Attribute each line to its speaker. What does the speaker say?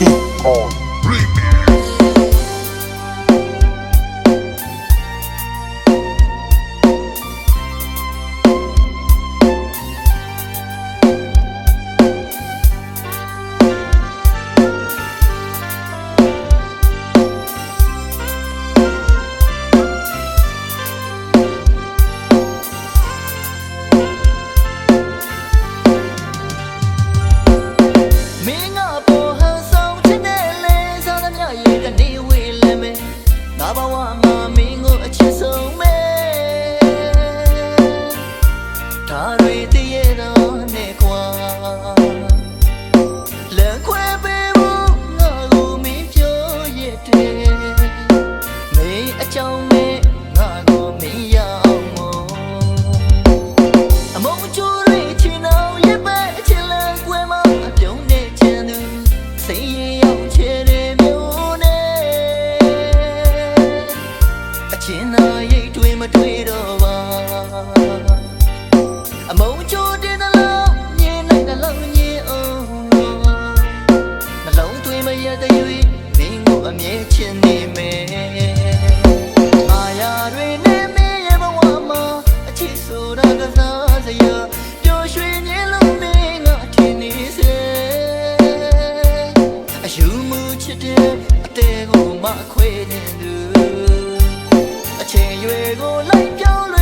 Speaker 1: Oh. on.
Speaker 2: ငါဘဝမှာမင်းကိုအချစ်ဆုံးမယ်။ဒါတွေတည်းရဲ့တော့ သွင်းမရတဲ့၍မင်းကိုအမြဲချင်နေမယ်မာယာတွေနဲ့မင်းရဲ့ဘဝမှာအချစ်ဆိုတာကစားစရာပျော်ရွှင်ခြင်းလို့မင်းကထင်နေစေအယူမှုချစ်တဲ့အတဲကိုမခွေနေသူအချိန်ရွယ်ကိုလိုက်ပြောင်းလဲလိမ့်မယ်